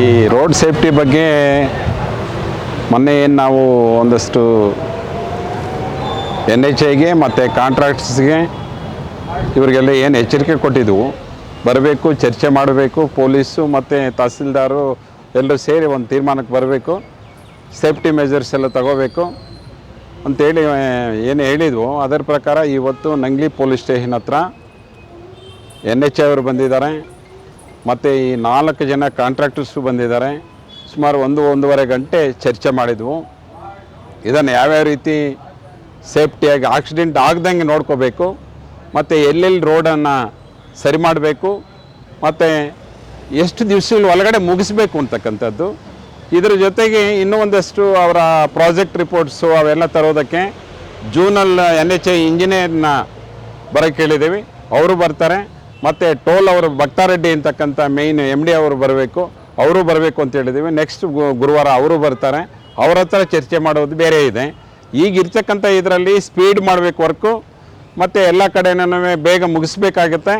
ಈ road safety ಬಗ್ಗೆ ಮೊನ್ನೆ ಏನು ನಾವು ಒಂದಷ್ಟು ಎನ್ ಎಚ್ ಐಗೆ ಮತ್ತು ಕಾಂಟ್ರಾಕ್ಟ್ಸ್ಗೆ ಇವರಿಗೆಲ್ಲ ಏನು ಎಚ್ಚರಿಕೆ ಕೊಟ್ಟಿದ್ವು. ಬರಬೇಕು, ಚರ್ಚೆ ಮಾಡಬೇಕು, ಪೊಲೀಸು ಮತ್ತು ತಹಸೀಲ್ದಾರು ಎಲ್ಲರೂ ಸೇರಿ ಒಂದು ತೀರ್ಮಾನಕ್ಕೆ ಬರಬೇಕು. ಸೇಫ್ಟಿ ಮೆಜರ್ಸ್ ಎಲ್ಲ ತಗೋಬೇಕು. ಅಂತೇಳಿ ಏನು ಹೇಳಿದ್ವು. ಅದರ ಪ್ರಕಾರ ಇವತ್ತು ನಂಗ್ಲಿ ಪೊಲೀಸ್ ಸ್ಟೇಷನ್ ಹತ್ರ ಎನ್ ಎಚ್ ಐ ಅವರು ಬಂದಿದ್ದಾರೆ. ಮತ್ತು ಈ ನಾಲ್ಕು ಜನ ಕಾಂಟ್ರಾಕ್ಟರ್ಸು ಬಂದಿದ್ದಾರೆ. ಸುಮಾರು ಒಂದು, ಒಂದೂವರೆ ಗಂಟೆ ಚರ್ಚೆ ಮಾಡಿದ್ವು. ಇದನ್ನು ಯಾವ್ಯಾವ ರೀತಿ ಸೇಫ್ಟಿಯಾಗಿ ಆಕ್ಸಿಡೆಂಟ್ ಆಗ್ದಂಗೆ ನೋಡ್ಕೋಬೇಕು. ಮತ್ತು ಎಲ್ಲೆಲ್ಲಿ ರೋಡನ್ನು ಸರಿ ಮಾಡಬೇಕು. ಮತ್ತು ಎಷ್ಟು ದಿವಸಗಳ ಒಳಗಡೆ ಮುಗಿಸ್ಬೇಕು ಅಂತಕ್ಕಂಥದ್ದು. ಇದರ ಜೊತೆಗೆ ಇನ್ನೂ ಒಂದಷ್ಟು ಅವರ ಪ್ರಾಜೆಕ್ಟ್ ರಿಪೋರ್ಟ್ಸು ಅವೆಲ್ಲ ತರೋದಕ್ಕೆ ಜೂನಲ್ಲಿ ಎನ್ ಎಚ್ ಐ ಇಂಜಿನಿಯರ್ನ ಬರೋಕ್ಕೆ ಹೇಳಿದ್ದೀವಿ. ಅವರು ಬರ್ತಾರೆ. ಮತ್ತು ಟೋಲ್ ಅವರು ಭಕ್ತಾರೆಡ್ಡಿ ಅಂತಕ್ಕಂಥ ಮೇಯ್ನ್ ಎಂ ಡಿ ಅವರು ಬರಬೇಕು ಅವರು ಬರಬೇಕು ಅಂತ ಹೇಳಿದ್ದೀವಿ. ನೆಕ್ಸ್ಟ್ ಗುರುವಾರ ಅವರು ಬರ್ತಾರೆ. ಅವ್ರ ಹತ್ರ ಚರ್ಚೆ ಮಾಡೋದು ಬೇರೆ ಇದೆ. ಈಗ ಇರ್ತಕ್ಕಂಥ ಇದರಲ್ಲಿ ಸ್ಪೀಡ್ ಮಾಡಬೇಕು ವರ್ಕು ಮತ್ತು ಎಲ್ಲ ಕಡೆನೂ ಬೇಗ ಮುಗಿಸ್ಬೇಕಾಗತ್ತೆ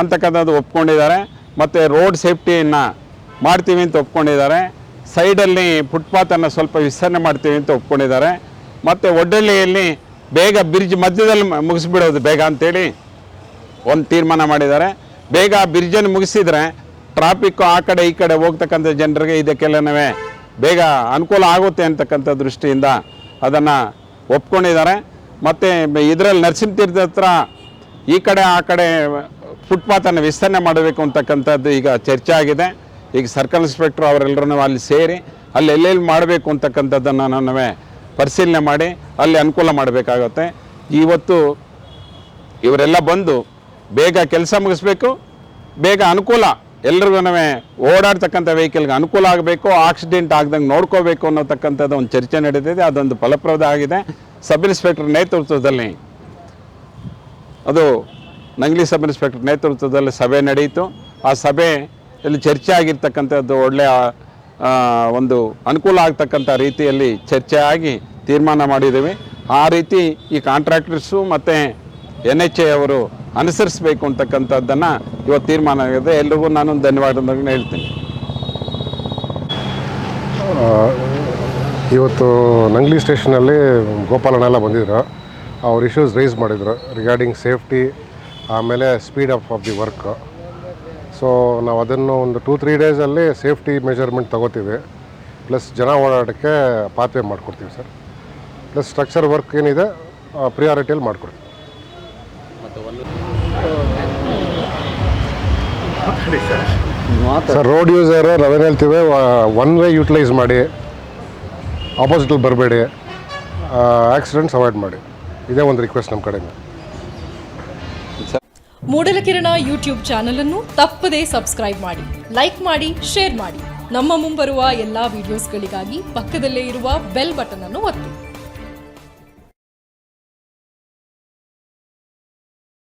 ಅಂತಕ್ಕಂಥದ್ದು ಒಪ್ಕೊಂಡಿದ್ದಾರೆ. ಮತ್ತು ರೋಡ್ ಸೇಫ್ಟಿಯನ್ನು ಮಾಡ್ತೀವಿ ಅಂತ ಒಪ್ಕೊಂಡಿದ್ದಾರೆ. ಸೈಡಲ್ಲಿ ಫುಟ್ಪಾತನ್ನು ಸ್ವಲ್ಪ ವಿಸ್ತರಣೆ ಮಾಡ್ತೀವಿ ಅಂತ ಒಪ್ಕೊಂಡಿದ್ದಾರೆ. ಮತ್ತು ಒಡ್ಡಳ್ಳಿಯಲ್ಲಿ ಬೇಗ ಬ್ರಿಡ್ಜ್ ಮಧ್ಯದಲ್ಲಿ ಮುಗಿಸ್ಬಿಡೋದು ಬೇಗ ಅಂತೇಳಿ ಒಂದು ತೀರ್ಮಾನ ಮಾಡಿದ್ದಾರೆ. ಬೇಗ ಆ ಬ್ರಿಡ್ಜನ್ನು ಮುಗಿಸಿದ್ರೆ ಟ್ರಾಫಿಕ್ಕು ಆ ಕಡೆ ಈ ಕಡೆ ಹೋಗ್ತಕ್ಕಂಥ ಜನರಿಗೆ ಇದಕ್ಕೆಲ್ಲನೂ ಬೇಗ ಅನುಕೂಲ ಆಗುತ್ತೆ ಅಂತಕ್ಕಂಥ ದೃಷ್ಟಿಯಿಂದ ಅದನ್ನು ಒಪ್ಕೊಂಡಿದ್ದಾರೆ. ಮತ್ತು ಇದರಲ್ಲಿ ನರಸಿಂಹತೀರ್ಥ ಹತ್ರ ಈ ಕಡೆ ಆ ಕಡೆ ಫುಟ್ಪಾತನ್ನು ವಿಸ್ತರಣೆ ಮಾಡಬೇಕು ಅಂತಕ್ಕಂಥದ್ದು ಈಗ ಚರ್ಚೆ ಆಗಿದೆ. ಈಗ ಸರ್ಕಲ್ ಇನ್ಸ್ಪೆಕ್ಟ್ರ್ ಅವರೆಲ್ಲರೂ ಅಲ್ಲಿ ಸೇರಿ ಅಲ್ಲಿ ಎಲ್ಲೆಲ್ಲಿ ಮಾಡಬೇಕು ಅಂತಕ್ಕಂಥದ್ದನ್ನು ನಾವೇ ಪರಿಶೀಲನೆ ಮಾಡಿ ಅಲ್ಲಿ ಅನುಕೂಲ ಮಾಡಬೇಕಾಗುತ್ತೆ. ಇವತ್ತು ಇವರೆಲ್ಲ ಬಂದು ಬೇಗ ಕೆಲಸ ಮುಗಿಸ್ಬೇಕು, ಬೇಗ ಅನುಕೂಲ. ಎಲ್ರಿಗೂ ಓಡಾಡ್ತಕ್ಕಂಥ ವೆಹಿಕಲ್ಗೆ ಅನುಕೂಲ ಆಗಬೇಕು ಆಕ್ಸಿಡೆಂಟ್ ಆಗ್ದಂಗೆ ನೋಡ್ಕೋಬೇಕು ಅನ್ನೋತಕ್ಕಂಥದ್ದು ಒಂದು ಚರ್ಚೆ ನಡೀತಿದೆ. ಅದೊಂದು ಫಲಪ್ರದ ಆಗಿದೆ. ಸಬ್ ಇನ್ಸ್ಪೆಕ್ಟರ್ ನೇತೃತ್ವದಲ್ಲಿ, ಅದು ನಂಗ್ಲಿ ಸಬ್ ಇನ್ಸ್ಪೆಕ್ಟರ್ ನೇತೃತ್ವದಲ್ಲಿ ಸಭೆ ನಡೆಯಿತು. ಆ ಸಭೆಯಲ್ಲಿ ಚರ್ಚೆ ಆಗಿರ್ತಕ್ಕಂಥದ್ದು ಒಳ್ಳೆಯ ಒಂದು ಅನುಕೂಲ ಆಗ್ತಕ್ಕಂಥ ರೀತಿಯಲ್ಲಿ ಚರ್ಚೆ ಆಗಿ ತೀರ್ಮಾನ ಮಾಡಿದ್ದೀವಿ. ಆ ರೀತಿ ಈ ಕಾಂಟ್ರಾಕ್ಟರ್ಸು ಮತ್ತು ಎನ್ ಎಚ್ ಎ ಅವರು ಅನುಸರಿಸಬೇಕು ಅಂತಕ್ಕಂಥದ್ದನ್ನು ಇವತ್ತು ತೀರ್ಮಾನ ಆಗಿದೆ. ಎಲ್ರಿಗೂ ನಾನು ಧನ್ಯವಾದ ಹೇಳ್ತೀನಿ. ಇವತ್ತು ನಂಗ್ಲಿ ಸ್ಟೇಷನಲ್ಲಿ ಗೋಪಾಲನೆಲ್ಲ ಬಂದಿದ್ರು. ಅವ್ರ ಇಶ್ಯೂಸ್ ರೈಸ್ ಮಾಡಿದರು ರಿಗಾರ್ಡಿಂಗ್ ಸೇಫ್ಟಿ ಆಮೇಲೆ speed up of the work so ನಾವು ಅದನ್ನು ಒಂದು ಟೂ ತ್ರೀ ಡೇಸಲ್ಲಿ ಸೇಫ್ಟಿ ಮೆಜರ್ಮೆಂಟ್ ತಗೋತೀವಿ. ಪ್ಲಸ್ ಜನ ಓಡಾಟಕ್ಕೆ ಪಾತ್ವೆ ಮಾಡಿಕೊಡ್ತೀವಿ ಸರ್. ಪ್ಲಸ್ ಸ್ಟ್ರಕ್ಚರ್ ವರ್ಕ್ ಏನಿದೆ ಪ್ರಿಯಾರಿಟಿಯಲ್ಲಿ ಮಾಡಿಕೊಡ್ತೀವಿ. ಸರ್ ರೋಡ್ ಯೂಸರ್ ರವೆ ಹೇಳ್ತೀವಿ ಒನ್ ವೇ ಯೂಟಿಲೈಸ್ ಮಾಡಿ ಆಪೋಸಿಟಲ್ಲಿ ಬರಬೇಡಿ ಆಕ್ಸಿಡೆಂಟ್ಸ್ ಅವಾಯ್ಡ್ ಮಾಡಿ. ಇದೇ ಒಂದು ರಿಕ್ವೆಸ್ಟ್ ನಮ್ಮ ಕಡೆಯಿಂದ. ಮೂಡಲಕಿರಣ ಯೂಟ್ಯೂಬ್ ಚಾನಲ್ ಅನ್ನು ತಪ್ಪದೇ ಸಬ್ಸ್ಕ್ರೈಬ್ ಮಾಡಿ ಲೈಕ್ ಮಾಡಿ ಶೇರ್ ಮಾಡಿ. ನಮ್ಮ ಮುಂಬರುವ ಎಲ್ಲಾ ವಿಡಿಯೋಸ್ಗಳಿಗಾಗಿ ಪಕ್ಕದಲ್ಲೇ ಇರುವ ಬೆಲ್ ಬಟನ್ ಅನ್ನು ಒತ್ತಿ.